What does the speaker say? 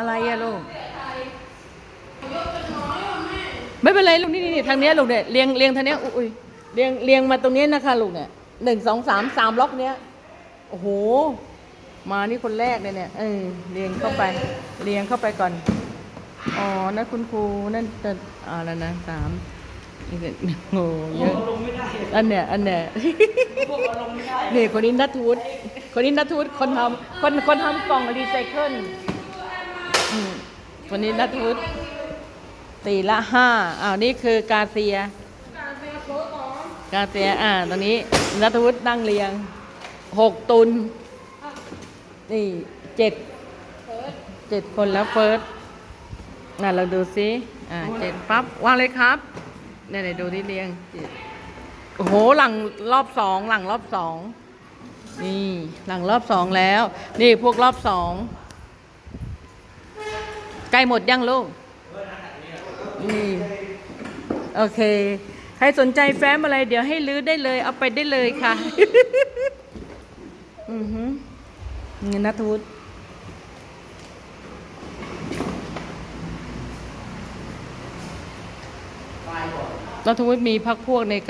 อะไรอะลูก ไม่เป็นไรลูกนี่นี่ทางเนี้ยลูกเนี่ยเรียงเรียงทางเนี้ยอุ้ยเรียงเรียงมาตรงนี้นะคะลูกเนี่ยหนึ่งสองสามสามล็อกเนี้ยโอ้โห มานี่คนแรกเลยเนี่ยเออเรียงเข้าไป เรียงเข้าไปก่อน อ๋อนั่นคุณครูนั่นจะอ่าแล้วนะสามอีกเนี่ยโอ้เยอะอันเนี้ยอันเนี้ยนี่คนนี้นัทวุฒิคนนี้นัทวุฒิคนทำคนคนทำกล่องรีไซเคิล อืมคนนี้นัทวุฒิตีละห้าอ้าวนี่คือกาเซีย กาเซียอ่าตอนนี้นัทวุฒินั่งเรียงหกตุน นี่เจ็ดเจ็ดคนแล้วเฟิร์สน่ะเราดูซิอ่าเจ็ดปั๊บวางเลยครับเนี่ยดูที่เรียงโอ้โหหลังรอบสองหลังรอบสองนี่หลังรอบสองแล้ว นี่พวกรอบสอง ใกล้หมดยังลูกนี่โอเค ใครสนใจแฟ้มอะไร เดี๋ยวให้ลื้อได้เลย เอาไปได้เลยค่ะ อือฮึเงินนัทวุฒินัทวุฒิมีพักพวกในการ